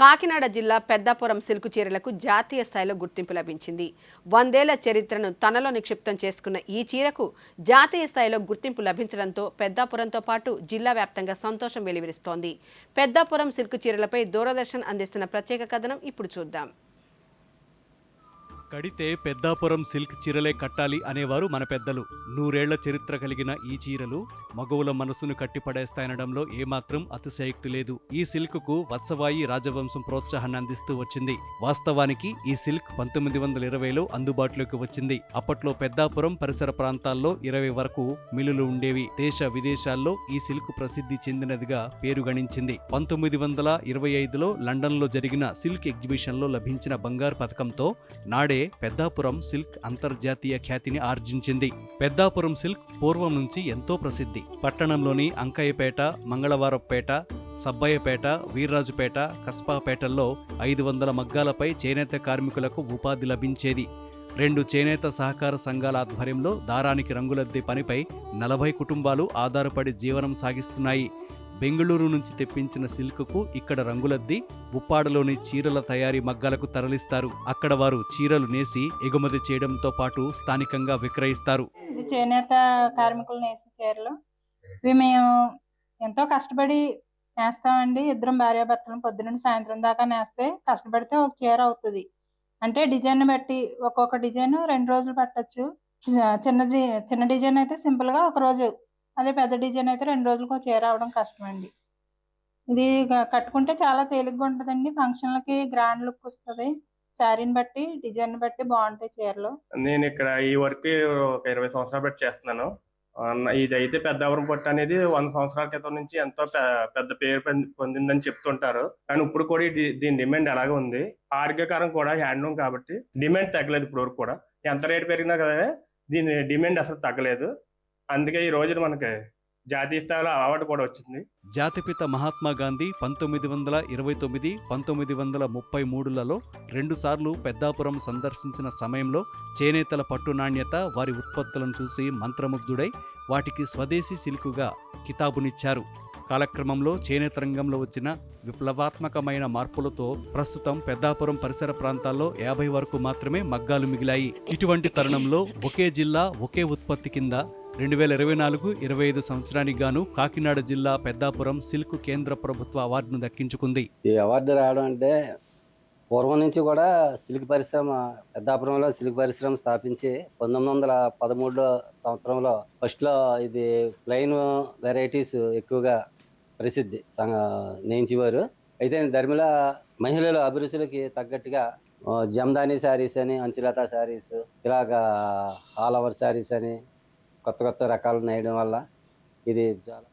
కాకినాడ జిల్లా పెద్దాపురం సిల్కు చీరలకు జాతీయ స్థాయిలో గుర్తింపు లభించింది. వందేళ్ళ చరిత్రను తనలో నిక్షిప్తం చేసుకున్న ఈ చీరకు జాతీయ స్థాయిలో గుర్తింపు లభించడంతో పెద్దాపురంతో పాటు జిల్లా వ్యాప్తంగా సంతోషం వెలువరిస్తోంది. పెద్దాపురం సిల్కు చీరలపై దూరదర్శన్ అందిస్తున్న ప్రత్యేక కథనం ఇప్పుడు చూద్దాం. కడితే పెద్దాపురం సిల్క్ చీరలే కట్టాలి అనేవారు మన పెద్దలు. నూరేళ్ళ చరిత్ర కలిగిన ఈ చీరలు మగవుల మనసును కట్టిపడేస్తాయనడంలో ఏమాత్రం అతిశయోక్తి లేదు. ఈ సిల్క్కు వత్సవాయి రాజవంశం ప్రోత్సాహాన్ని అందిస్తూ వచ్చింది. వాస్తవానికి ఈ సిల్క్ పంతొమ్మిది వందల ఇరవైలో అందుబాటులోకి వచ్చింది. అప్పట్లో పెద్దాపురం పరిసర ప్రాంతాల్లో ఇరవై వరకు మిల్లులు ఉండేవి. దేశ విదేశాల్లో ఈ సిల్క్ ప్రసిద్ధి చెందినదిగా పేరు గణించింది. పంతొమ్మిది వందల ఇరవై ఐదులో లండన్లో జరిగిన సిల్క్ ఎగ్జిబిషన్లో లభించిన బంగారు పథకంతో నాడే పెద్దాపురం సిల్క్ అంతర్జాతీయ ఖ్యాతిని ఆర్జించింది. పెద్దాపురం సిల్క్ పూర్వం నుంచి ఎంతో ప్రసిద్ధి. పట్టణంలోని అంకయ్యపేట మంగళవారపేట సబ్బయ్యపేట వీర్రాజుపేట కస్బాపేటల్లో ఐదు వందల మగ్గాలపై చేనేత కార్మికులకు ఉపాధి లభించేది. రెండు చేనేత సహకార సంఘాల ఆధ్వర్యంలో దారానికి రంగులద్దే పనిపై నలభై కుటుంబాలు ఆధారపడి జీవనం సాగిస్తున్నాయి. బెంగళూరు నుంచి తెప్పించిన సిల్క్కు ఇక్కడ రంగులద్ది ఉప్పాడలోని చీరల తయారీ మగ్గాలకు తరలిస్తారు. అక్కడ వారు చీరలు నేసి ఎగుమతి చేయడంతో పాటు స్థానికంగా విక్రయిస్తారు. ఇది చేనేత కార్మికులు నేసే చీరలు. ఇవి మేము ఎంతో కష్టపడి నేస్తామండి. ఇద్దరం భార్యాభర్తలు పొద్దున్న సాయంత్రం దాకా నేస్తే కష్టపడితే ఒక చీర అవుతుంది. అంటే డిజైన్ బట్టి ఒక్కొక్క డిజైన్ రెండు రోజులు పట్టచ్చు. చిన్న చిన్న డిజైన్ అయితే సింపుల్గా గా ఒక రోజు అదే పెద్ద డిజైన్ అయితే రెండు రోజులకు ఒక చీర అవడం కష్టం అండి ఇది కట్టుకుంటే చాలా తేలిగ్గా ఉంటుందండి. ఫంక్షన్లకి గ్రాండ్ లుక్ వస్తుంది. శారీని బట్టి డిజైన్ బట్టి బాగుంటాయి చీరలు. నేను ఇక్కడ ఈ వర్క్ ఒక ఇరవై సంవత్సరాలు బట్టి చేస్తున్నాను. ఇది అయితే పెద్దవరం పట్టు అనేది వంద సంవత్సరాల క్రితం నుంచి ఎంతో పెద్ద పేరు పొందిందని చెప్తుంటారు. కానీ ఇప్పుడు కూడా దీని డిమాండ్ అలాగే ఉంది? ఆరోగ్యకరం కూడా హ్యాండ్లూమ్ కాబట్టి డిమాండ్ తగ్గలేదు ఇప్పుడు వరకు కూడా. ఎంత రేటు పెరిగినా కదా దీని డిమాండ్ అసలు తగ్గలేదు. అందుకే ఈ రోజున మనకి జాతీయ స్థాయిలో అవార్డు కూడా వచ్చింది. జాతిపిత మహాత్మా గాంధీ పంతొమ్మిది వందల ఇరవై తొమ్మిది పంతొమ్మిది వందల ముప్పై మూడులలో రెండుసార్లు పెద్దాపురం సందర్శించిన సమయంలో చేనేతల పట్టు నాణ్యత వారి ఉత్పత్తులను చూసి మంత్రముగ్ధుడై వాటికి స్వదేశీ సిల్కుగా కితాబునిచ్చారు. కాలక్రమంలో చేనేత రంగంలో వచ్చిన విప్లవాత్మకమైన మార్పులతో ప్రస్తుతం పెద్దాపురం పరిసర ప్రాంతాల్లో యాభై వరకు మాత్రమే మగ్గాలు మిగిలాయి. ఇటువంటి తరుణంలో ఒకే జిల్లా ఒకే ఉత్పత్తి కింద రెండు వేల ఇరవై నాలుగు ఇరవై ఐదు సంవత్సరానికి గాను కాకినాడ జిల్లా పెద్దాపురం సిల్క్ కేంద్ర ప్రభుత్వ అవార్డును దక్కించుకుంది. ఈ అవార్డు రావడం అంటే పూర్వం నుంచి కూడా సిల్క్ పరిశ్రమ పెద్దాపురంలో సిల్క్ పరిశ్రమ స్థాపించి పంతొమ్మిది వందల పదమూడులో సంవత్సరంలో ఫస్ట్లో ఇది ప్లెయిన్ వెరైటీస్ ఎక్కువగా ప్రసిద్ధి నేయించేవారు అయితే ధర్మిల మహిళల అభిరుచులకి తగ్గట్టుగా జమ్దానీ జమ్దాని శారీస్ అని అంచులత శారీస్ ఇలాగా ఆల్ ఓవర్ శారీస్ అని కొత్త కొత్త రకాలు నేయడం వల్ల ఇది చాలా